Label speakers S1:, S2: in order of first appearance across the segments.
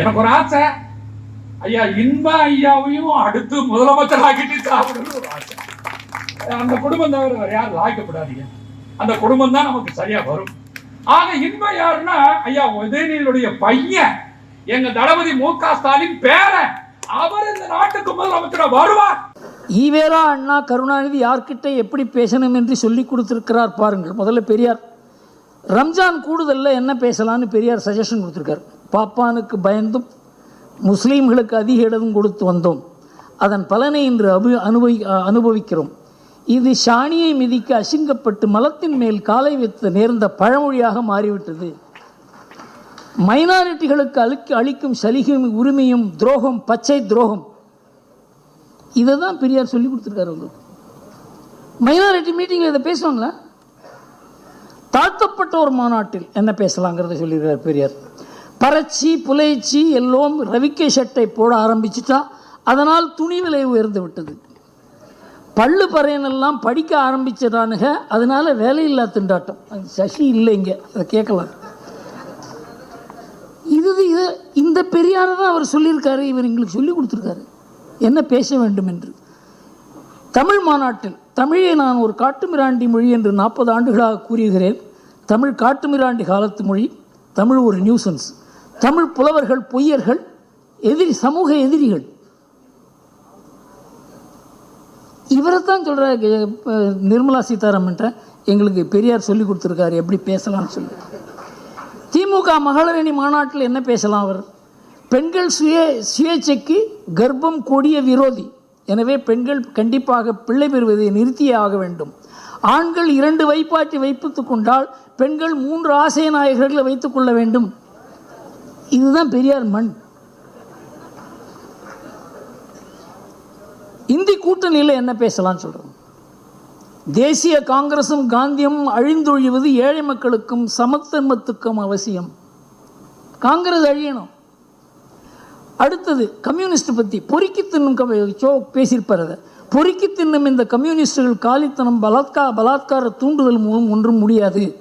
S1: எனக்கு ஒரு ஆசை ஐயா இன்ப ஐயாவையும் அடுத்து முதலமைச்சர் ஆக்கிட்டு சாப்பிடணும்னு ஒரு ஆசை. அந்த குடும்பம் தவிர வேற யாரும் லாய்க்கப்படாதீங்க. அந்த குடும்பம் தான் நமக்கு சரியா வரும். ஆக இன்ப யாருன்னா ஐயா உதயநிதியுடைய பையன். எங்க தளபதி மு க ஸ்டாலின் பேரன். அவர் இந்த நாட்டுக்கு முதலமைச்சர் வருவார்.
S2: ஈவேரா அண்ணா கருணாநிதி யார்கிட்ட எப்படி பேசணும் என்று சொல்லி கொடுத்துருக்கிறார் பாருங்கள். முதல்ல பெரியார். ரம்ஜான் கூடுதலில் என்ன பேசலான்னு பெரியார் சஜஷன் கொடுத்துருக்காரு. பாப்பானுக்கு பயந்தும் முஸ்லீம்களுக்கு அதிக இடம் கொடுத்து வந்தோம். அதன் பலனை இன்று அபு அனுபவி அனுபவிக்கிறோம். இது சாணியை மிதிக்க அசிங்கப்பட்டு மலத்தின் மேல் காலை வைத்து நேர்ந்த பழமொழியாக மாறிவிட்டது. மைனாரிட்டிகளுக்கு அளிக்க அளிக்கும் சலுகையும் உரிமையும் துரோகம் பச்சை துரோகம். இதை தான் பெரியார் சொல்லி கொடுத்துருக்காரு உங்களுக்கு மைனாரிட்டி மீட்டிங்கில் இதை பேசுவாங்களா? தாழ்த்தப்பட்டோர் மாநாட்டில் என்ன பேசலாங்கிறத சொல்லியிருக்கார் பெரியார். பறச்சி புலைச்சி எல்லோரும் ரவிக்கை ஷர்ட்டை போட ஆரம்பிச்சிட்டா அதனால் துணி விலை உயர்ந்து விட்டது. பள்ளு பறையனெல்லாம் படிக்க ஆரம்பிச்சிடானுங்க அதனால் வேலையில்லா திண்டாட்டம். சசி இல்லை இங்கே அதை கேட்கலாம். இது இது இந்த பெரியாரை தான் அவர் சொல்லியிருக்காரு இவர் எங்களுக்கு சொல்லி கொடுத்துருக்காரு. என்ன பேச வேண்டும் என்று. தமிழ் மாநாட்டில் தமிழை நான் ஒரு காட்டுமிராண்டி மொழி என்று நாற்பது ஆண்டுகளாக கூறுகிறேன் தமிழ் காட்டுமிராண்டி காலத்து மொழி தமிழ் ஒரு நியூசன்ஸ். தமிழ் புலவர்கள் பொய்யர்கள் எதிரி சமூக எதிரிகள். இவரை தான் சொல்கிறார் நிர்மலா சீதாராமன்ற எங்களுக்கு பெரியார் சொல்லி கொடுத்துருக்காரு எப்படி பேசலாம்னு சொல்லி. திமுக மகளிரணி மாநாட்டில் என்ன பேசலாம் அவர்? பெண்கள் சுய சுயேட்சைக்கு கர்ப்பம் கொடிய விரோதி. எனவே பெண்கள் கண்டிப்பாக பிள்ளை பெறுவதை நிறுத்தியே ஆக வேண்டும். ஆண்கள் இரண்டு வைப்பாட்டி வைப்பித்துக் கொண்டால் பெண்கள் மூன்று ஆசை நாயகர்களை வைத்துக் கொள்ள வேண்டும். இதுதான் பெரியார் மண். இந்தி கூட்டணியில் என்ன பேசலாம்னு சொல்கிறோம் தேசிய காங்கிரசும் காந்தியும் அழிந்தொழிவது ஏழை மக்களுக்கும் சமத்தன்மத்துக்கும் அவசியம். காங்கிரஸ் அழியணும். அடுத்தது கம்யூனிஸ்ட் பற்றி பொறுக்கி தின்னும் கம- சோ பேசியிருப்பார் அதை. பொறுக்கி தின்னும் இந்த கம்யூனிஸ்டுகள் காலித்தனம் பலாத்கா பலாத்கார தூண்டுதல் மூலம் ஒன்றும் முடியாது.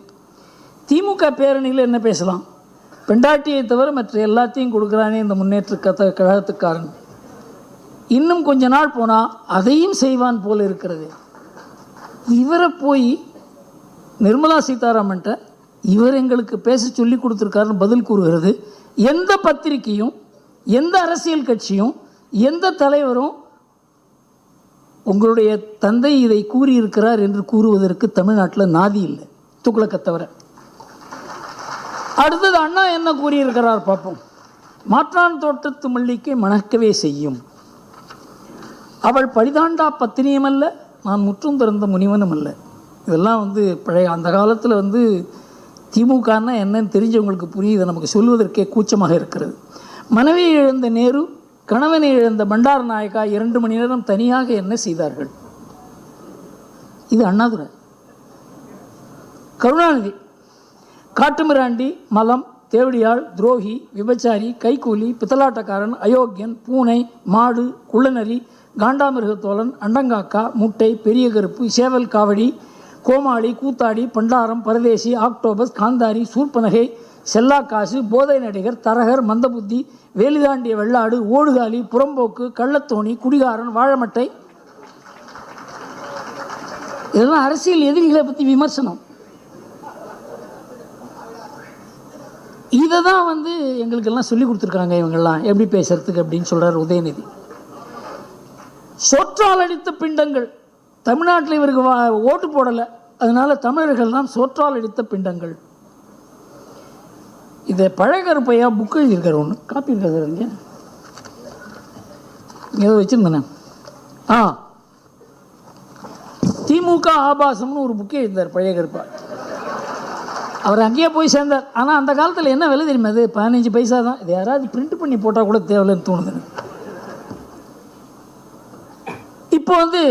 S2: திமுக பேரணியில் என்ன பேசலாம்? பெண்டாட்டியை தவிர மற்ற எல்லாத்தையும் கொடுக்குறானே இந்த முன்னேற்ற கத கழகத்துக்காரன். இன்னும் கொஞ்ச நாள் போனால் அதையும் செய்வான் போல் இருக்கிறது. இவரை போய் நிர்மலா சீதாராமன்ட்ட இவர் எங்களுக்கு பேச சொல்லி கொடுத்துருக்காருன்னு பதில் கூறுகிறது. எந்த பத்திரிக்கையும் எந்த அரசியல் கட்சியும் எந்த தலைவரும் உங்களுடைய தந்தை இதை கூறியிருக்கிறார் என்று கூறுவதற்கு தமிழ்நாட்டில் நாதி இல்லை. துக்ளக்கை அடுத்தது அண்ணா என்ன கூறியிருக்கிறார் பார்ப்போம். மாற்றான் தோட்டத்து மல்லிக்கை மணக்கவே செய்யும். அவள் பரிதாண்டா பத்தினியும் அல்ல நான் முற்றும் திறந்த முனிவனும் அல்ல. இதெல்லாம் வந்து பழைய அந்த காலத்தில் வந்து திமுகன்னா என்னன்னு தெரிஞ்சவங்களுக்கு புரியுது நமக்கு சொல்வதற்கே கூச்சமாக இருக்கிறது. மனைவியை இழந்த நேரு கணவனை இழந்த பண்டார நாயக்கா இரண்டு மணி நேரம் தனியாக என்ன செய்தார்கள்? இது அண்ணாதுரை. கருணாநிதி காட்டுமிராண்டி மலம் தேவடியாள் துரோகி விபச்சாரி கைக்கூலி பித்தலாட்டக்காரன் அயோக்கியன் பூனை மாடு குள்ளநரி காண்டாமிருகத்தோழன் அண்டங்காக்கா முட்டை பெரிய கருப்பு சேவல் காவடி கோமாளி கூத்தாடி பண்டாரம் பரதேசி ஆக்டோபஸ் காந்தாரி சூர்பனகை செல்லாக்காசு போதை நடிகர் தரகர் மந்தபுத்தி வேலிதாண்டிய வெள்ளாடு ஓடுகாலி புறம்போக்கு கள்ளத்தோணி குடிகாரன் வாழமட்டை. இதெல்லாம் அரசியல் எதிரிகளை பற்றி விமர்சனம். இதை தான் வந்து எங்களுக்கெல்லாம் சொல்லி கொடுத்துருக்காங்க இவங்கெல்லாம். எப்படி பேசுறதுக்கு அப்படின்னு சொல்கிறார் உதயநிதி. சோற்றால் அடித்த பிண்டங்கள். தமிழ்நாட்டில் இவருக்கு வா- ஓட்டு போடலை. அதனால தமிழர்கள் தான் சோற்றால் அடித்த பிண்டங்கள். இதை பழகருப்பையா புக் எழுதியிருக்கார் ஒன்று காப்பி இருக்கிறது சார் இங்கே ஏதோ வச்சுருந்தேனே. ஆ. திமுக ஆபாசம்னு ஒரு புக்கே எழுந்தார் பழைய கருப்பா. அவர் அங்கேயே போய் சேர்ந்தார். ஆனால் அந்த காலத்தில் என்ன விலை தெரியுமா அது பதினஞ்சு பைசா தான். இது யாராவது பிரிண்ட் பண்ணி போட்டால் கூட தேவையில்லைன்னு தோணுது. இப்போ வந்து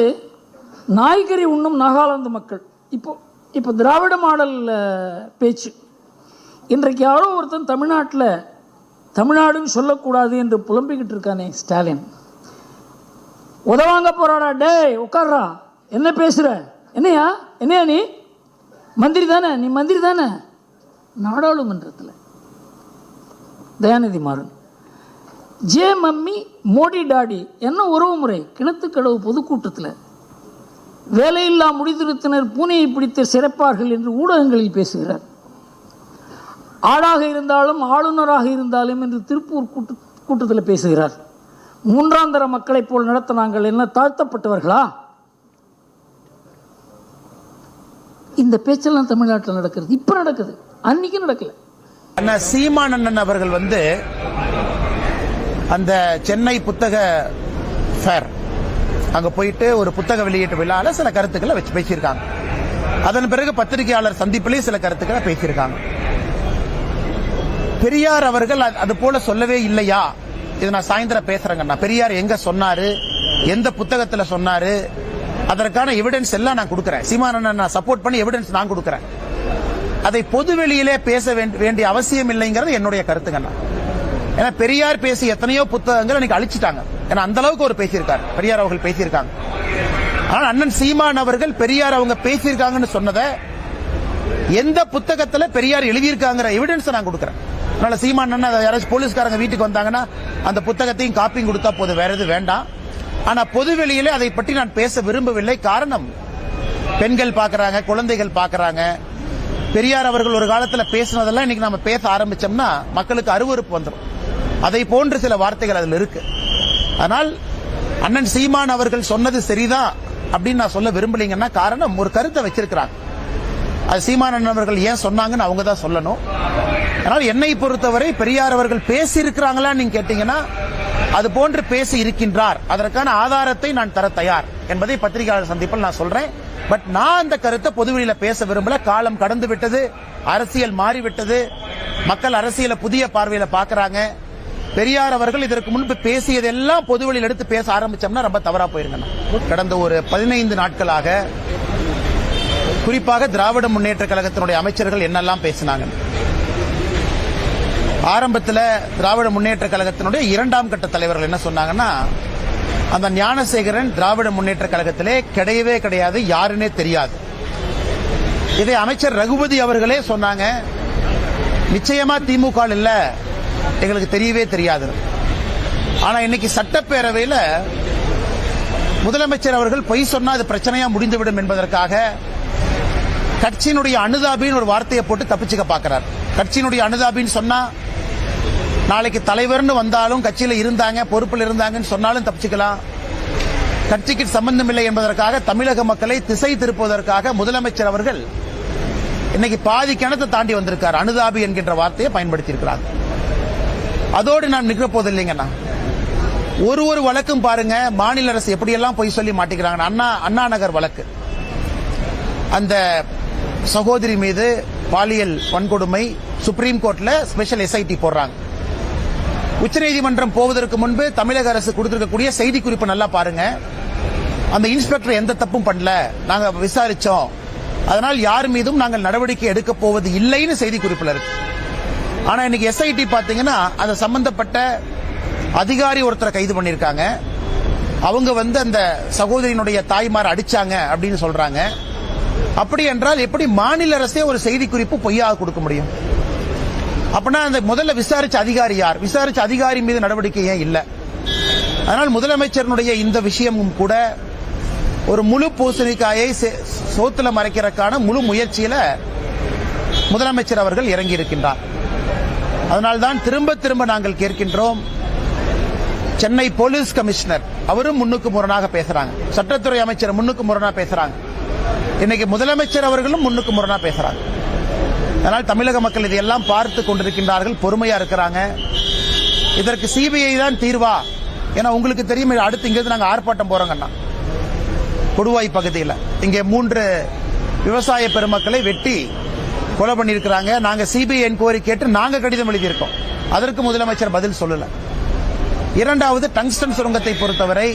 S2: நாய்கறி உண்ணும் நாகாலாந்து மக்கள். இப்போ இப்போ திராவிட மாடல் பேச்சு. இன்றைக்கு யாரோ ஒருத்தன் தமிழ்நாட்டில் தமிழ்நாடுன்னு சொல்லக்கூடாது என்று புலம்பிக்கிட்டு இருக்கானே ஸ்டாலின். உதவாங்க போகிறாடா டேய் உட்கார்றா. என்ன பேசுகிற என்னையா? என்னையா நீ? மந்திரி தானே நீ மந்திரி தானே நாடாளுமன்றத்தில். தயாநிதி மாறன். ஜே மம்மி மோடி டாடி என்ன உறவு முறை? கிணத்துக்கடவு பொதுக்கூட்டத்தில். வேலையில்லா முடிதிருத்தினர் பூனையை பிடித்து சிறப்பார்கள் என்று ஊடகங்களில் பேசுகிறார். ஆளாக இருந்தாலும் ஆளுநராக இருந்தாலும் என்று திருப்பூர் கூட்டு கூட்டத்தில் பேசுகிறார். மூன்றாந்தர மக்களைப் போல் நடத்த நாங்கள் என்ன தாழ்த்தப்பட்டவர்களா? இந்த பேச்செல்லாம் தமிழ்நாட்டில் நடக்கிறது. இப்போ நடக்குது. அன்னைக்கு நடக்கல.
S3: அண்ணா சீமானண்ணன் அவர்கள் வந்து அந்த சென்னை புத்தக ஃபேர் அங்க போயிட்டு ஒரு புத்தக வெளியீட்டு விழால சில கருத்துக்களை வச்சு பேசியிருக்காங்க. அதன் பிறகு பத்திரிகையாளர் சந்திப்பிலே சில கருத்துக்களை பேசியிருக்காங்க. பெரியார் அவர்கள் அது- அது போல சொல்லவே இல்லையா? இது நான் சாயந்தரம் பேசுறேங்கண்ணா. பெரியார் எங்க சொன்னாரு? எந்த புத்தகத்துல சொன்னாரு? அதற்கான எவிடன்ஸ் எல்லாம் நான் கொடுக்கறேன். சீமானன் நான் சப்போர்ட் பண்ணி எவிடன்ஸ் நான் கொடுக்கறேன். அதை பொது வெளியிலே பேச வேண்டிய அவசியம் இல்லைங்கிறது என்னுடைய கருத்துங்கண்ணா ஏன்னா பெரியார் பேசி எத்தனையோ புத்தகங்கள் இன்னைக்கு அழிச்சிட்டாங்க. ஏன்னா அந்த அளவுக்கு அவர் பேசியிருக்காரு. பெரியார் அவர்கள் பேசியிருக்காங்க. ஆனால் அண்ணன் சீமான் அவர்கள் பெரியார் அவங்க பேசியிருக்காங்கன்னு சொன்னதை எந்த புத்தகத்துல பெரியார் எழுதியிருக்காங்கிற எவிடன்ஸ் நான் கொடுக்குறேன். அதனால சீமான் அண்ணன் அதை யாராச்சும் போலீஸ்காரங்க வீட்டுக்கு வந்தாங்கன்னா அந்த புத்தகத்தையும் காப்பியும் கொடுத்தா போதும். வேற எதுவும் வேண்டாம். ஆனா பொதுவெளியிலே அதை பற்றி நான் பேச விரும்பவில்லை. காரணம் பெண்கள் பார்க்குறாங்க குழந்தைகள் பார்க்குறாங்க. பெரியார் அவர்கள் ஒரு காலத்துல பேசினதெல்லாம் இன்னைக்கு நம்ம பேச ஆரம்பிச்சோம்னா மக்களுக்கு அருவருப்பு வந்துடும் அதை போன்று சில வார்த்தைகள் அதில் இருக்கு. ஆனால் அண்ணன் சீமான் அவர்கள் சொன்னது சரிதான் அப்படின்னு நான் சொல்ல விரும்பலீங்கன்னா காரணம் ஒரு கருத்தை வச்சிருக்கிறாங்க. அது சீமானன் அவர்கள் ஏன் சொன்னாங்கன்னு அவங்க தான் சொல்லணும். ஆனால் என்னை பொறுத்தவரை பெரியார் அவர்கள் பேசி நீங்க கேட்டீங்கன்னா அது போன்று பேசி இருக்கின்றார். அதற்கான ஆதாரத்தை நான் தர தயார் என்பதை பத்திரிகையாளர் சந்திப்பில் நான் சொல்றேன். பட் நான் அந்த கருத்தை பொதுவெளியில பேச விரும்பல. காலம் கடந்து விட்டது. அரசியல் மாறிவிட்டது. மக்கள் அரசியலை புதிய பார்வையில பாக்குறாங்க பெரியார் அவர்கள் இதற்கு முன்பு பேசியதெல்லாம் பொதுவெளியில் எடுத்து பேச ஆரம்பிச்சோம்னா ரொம்ப தவறா போயிருங்கண்ணா. கடந்த ஒரு பதினைந்து நாட்களாக குறிப்பாக திராவிட முன்னேற்ற கழகத்தினுடைய அமைச்சர்கள் என்னெல்லாம் பேசினாங்க ஆரம்பத்தில் திராவிட முன்னேற்ற கழகத்தினுடைய இரண்டாம் கட்ட தலைவர்கள் என்ன சொன்னாங்கன்னா அந்த ஞானசேகரன் திராவிட முன்னேற்ற கழகத்திலே கிடையவே கிடையாது யாருன்னே தெரியாது. இதை அமைச்சர் ரகுபதி அவர்களே சொன்னாங்க நிச்சயமா திமுக இல்ல எங்களுக்கு தெரியவே தெரியாது. ஆனா இன்னைக்கு சட்டப்பேரவையில் முதலமைச்சர் அவர்கள் பொய் சொன்னா அது பிரச்சனையா முடிந்துவிடும் என்பதற்காக கட்சியினுடைய அனுதாபின்னு ஒரு வார்த்தையை போட்டு தப்பிச்சுக்க பார்க்கிறார் கட்சியினுடைய அனுதாபின்னு சொன்னா நாளைக்கு தலைவர்னு வந்தாலும் கட்சியில் இருந்தாங்க பொறுப்பில் இருந்தாங்கன்னு சொன்னாலும் தப்பிச்சுக்கலாம். கட்சிக்கு சம்பந்தம் இல்லை என்பதற்காக தமிழக மக்களை திசை திருப்புவதற்காக முதலமைச்சர் அவர்கள் இன்னைக்கு பாதி கிணத்தை தாண்டி வந்திருக்கார். அனுதாபி என்கின்ற வார்த்தையை பயன்படுத்தி இருக்கிறார் அதோடு நான் நிற்க போதில்லைங்கண்ணா ஒரு ஒரு வழக்கும் பாருங்க மாநில அரசு எப்படியெல்லாம் பொய் சொல்லி மாட்டிக்கிறாங்க அண்ணா அண்ணா நகர் வழக்கு. அந்த சகோதரி மீது பாலியல் வன்கொடுமை சுப்ரீம் கோர்ட்ல ஸ்பெஷல் எஸ்ஐடி போடுறாங்க. உச்சநீதிமன்றம் போவதற்கு முன்பு தமிழக அரசு கொடுத்திருக்கக்கூடிய செய்தி குறிப்பு நல்லா பாருங்க. அந்த இன்ஸ்பெக்டர் எந்த தப்பும் பண்ணல. நாங்க விசாரிச்சோம். அதனால் யார் மீதும் நாங்கள் நடவடிக்கை எடுக்க போவது இல்லைன்னு செய்தி குறிப்பில் இருக்கு. ஆனா இன்னைக்கு எஸ்ஐடி பாத்தீங்கன்னா அதை சம்பந்தப்பட்ட அதிகாரி ஒருத்தரை கைது பண்ணிருக்காங்க அவங்க வந்து அந்த சகோதரியினுடைய தாய்மார் அடிச்சாங்க அப்படின்னு சொல்றாங்க. அப்படி என்றால் எப்படி மாநில அரசே ஒரு செய்தி குறிப்பு பொய்யாக கொடுக்க முடியும்? அப்படின்னா அந்த முதல்ல விசாரிச்ச அதிகாரி யார்? விசாரிச்ச அதிகாரி மீது நடவடிக்கை ஏன் இல்லை? அதனால் முதலமைச்சருடைய இந்த விஷயமும் கூட ஒரு முழு பூசணிக்காயை சே- சோத்துல மறைக்கிறதுக்கான முழு முயற்சியில முதலமைச்சர் அவர்கள் இறங்கி இருக்கின்றார் அதனால்தான் திரும்ப திரும்ப நாங்கள் கேட்கின்றோம் சென்னை போலீஸ் கமிஷனர் அவரும் முன்னுக்கு முரணாக பேசுறாங்க. சட்டத்துறை அமைச்சர் முன்னுக்கு முரணா பேசுறாங்க. இன்னைக்கு முதலமைச்சர் அவர்களும் முன்னுக்கு முரணா பேசுறாங்க. அதனால் தமிழக மக்கள் இதையெல்லாம் பார்த்து கொண்டிருக்கின்றார்கள் பொறுமையா இருக்கிறாங்க. இதற்கு சிபிஐ தான் தீர்வா. ஏன்னா உங்களுக்கு தெரியும் அடுத்து இங்கிருந்து நாங்கள் ஆர்ப்பாட்டம் போறோங்கண்ணா கொடுவாய் பகுதியில். இங்கே மூன்று விவசாய பெருமக்களை வெட்டி கொலை பண்ணியிருக்கிறாங்க. நாங்கள் சிபிஐ என்கொயரி கேட்டு நாங்கள் கடிதம் எழுதியிருக்கோம். அதற்கு முதலமைச்சர் பதில் சொல்லல. இரண்டாவது டங்ஸ்டன் சுரங்கத்தை பொறுத்தவரை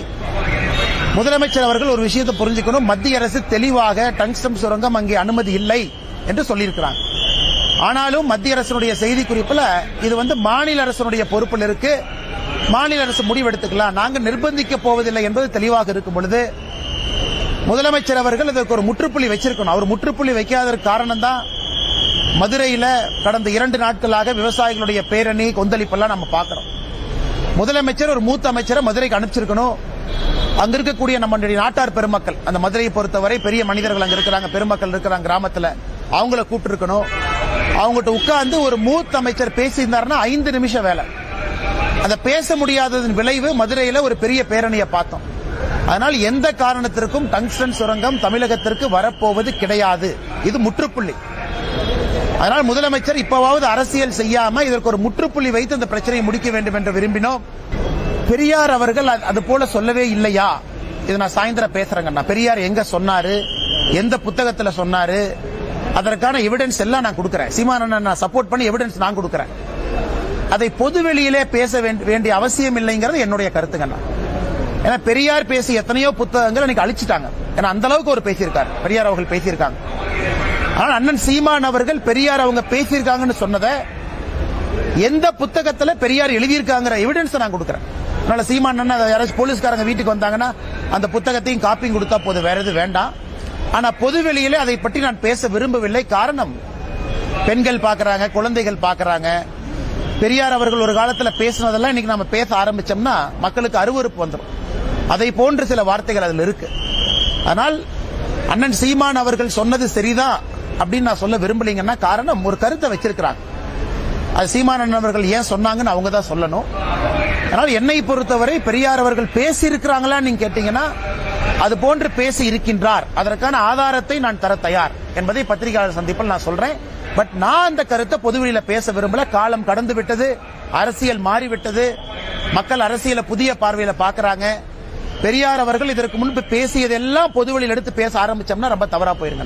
S3: முதலமைச்சர் அவர்கள் ஒரு விஷயத்தை புரிஞ்சுக்கணும். மத்திய அரசு தெளிவாக டங்ஸ்டன் சுரங்கம் அங்கே அனுமதி இல்லை என்று சொல்லியிருக்கிறாங்க. ஆனாலும் மத்திய அரசினுடைய செய்தி குறிப்புல இது வந்து மாநில அரசினுடைய பொறுப்பில் இருக்கு. மாநில அரசு முடிவெடுத்துக்கலாம். நாங்கள் நிர்பந்திக்க போவதில்லை என்பது தெளிவாக இருக்கும் பொழுது முதலமைச்சர் அவர்கள் இதற்கு ஒரு முற்றுப்புள்ளி வச்சிருக்கணும். அவர் முற்றுப்புள்ளி வைக்காததற்கு காரணம் தான் மதுரையில் கடந்த இரண்டு நாட்களாக விவசாயிகளுடைய பேரணி கொந்தளிப்பெல்லாம் நம்ம பார்க்கிறோம். முதலமைச்சர் ஒரு மூத்த அமைச்சரை மதுரைக்கு அனுப்பிச்சிருக்கணும். அங்க இருக்கக்கூடிய நம்மளுடைய நாட்டார் பெருமக்கள் அந்த மதுரையை பொறுத்தவரை பெரிய மனிதர்கள் அங்க இருக்கிறாங்க பெருமக்கள் இருக்கிறாங்க கிராமத்துல அவங்கள கூப்பிட்டுருக்கணும். அவங்ககிட்ட உட்கார்ந்து ஒரு மூத்த அமைச்சர் பேசியிருந்தாருன்னா ஐந்து நிமிஷம் வேலை. அந்த பேச முடியாததன் விளைவு மதுரையில் ஒரு பெரிய பேரணியை பார்த்தோம். அதனால் எந்த காரணத்திற்கும் டங்ஸ்டன் சுரங்கம் தமிழகத்திற்கு வரப்போவது கிடையாது. இது முற்றுப்புள்ளி. அதனால் முதலமைச்சர் இப்பவாவது அரசியல் செய்யாம இதற்கு ஒரு முற்றுப்புள்ளி வைத்து இந்த பிரச்சனையை முடிக்க வேண்டும் என்று விரும்பினோம். பெரியார் அவர்கள் அது- அது போல சொல்லவே இல்லையா? இது நான் சாயந்தரம் பேசுறேங்கண்ணா பெரியார் எங்க சொன்னாரு? எந்த புத்தகத்துல சொன்னாரு? அதற்கான எவிடன்ஸ் எல்லாம் நான் கொடுக்கறேன். சீமானன் நான் சப்போர்ட் பண்ணி எவிடன்ஸ் நான் கொடுக்கறேன். அதை பொது வெளியிலே பேச வேண்டிய அவசியம் இல்லைங்கிறது என்னுடைய கருத்துங்கண்ணா ஏன்னா பெரியார் பேசி எத்தனையோ புத்தகங்கள் இன்னைக்கு அழிச்சிட்டாங்க. ஏன்னா அந்த அளவுக்கு ஒரு பேசியிருக்காரு. பெரியார் அவர்கள் பேசியிருக்காங்க. ஆனால் அண்ணன் சீமான் அவர்கள் பெரியார் அவங்க பேசியிருக்காங்கன்னு சொன்னதை எந்த புத்தகத்துல பெரியார் எழுதியிருக்காங்கிற எவிடன்ஸ் நான் கொடுக்குறேன். அதனால சீமான் அண்ணன் யாராச்சும் போலீஸ்காரங்க வீட்டுக்கு வந்தாங்கன்னா அந்த புத்தகத்தையும் காப்பியும் கொடுத்தா போதும். வேற எதுவும் வேண்டாம். ஆனா பொதுவெளியிலே அதை பற்றி நான் பேச விரும்பவில்லை. காரணம் பெண்கள் பார்க்குறாங்க குழந்தைகள் பார்க்குறாங்க. பெரியார் அவர்கள் ஒரு காலத்துல பேசினதெல்லாம் இன்னைக்கு நம்ம பேச ஆரம்பிச்சோம்னா மக்களுக்கு அருவருப்பு வந்துடும் அதை போன்ற சில வார்த்தைகள் அதில் இருக்கு. ஆனால் அண்ணன் சீமான் அவர்கள் சொன்னது சரிதான் அப்படின்னு நான் சொல்ல விரும்பலீங்கன்னா காரணம் ஒரு கருத்தை வச்சிருக்கிறாங்க. அது சீமானன் அவர்கள் ஏன் சொன்னாங்கன்னு அவங்க தான் சொல்லணும். அதனால் என்னை பொறுத்தவரை பெரியார் அவர்கள் பேசியிருக்கிறாங்களா நீங்க கேட்டீங்கன்னா அது போன்று பேசி இருக்கின்றார். அதற்கான ஆதாரத்தை நான் தர தயார் என்பதை பத்திரிகையாளர் சந்திப்பில் நான் சொல்றேன். பட் நான் அந்த கருத்தை பொதுவெளியில பேச விரும்பல. காலம் கடந்து விட்டது. அரசியல் மாறிவிட்டது. மக்கள் அரசியலை புதிய பார்வையில பாக்குறாங்க பெரியார் அவர்கள் இதற்கு முன்பு பேசியதெல்லாம் பொதுவெளியில் எடுத்து பேச ஆரம்பிச்சோம்னா ரொம்ப தவறா போயிருங்க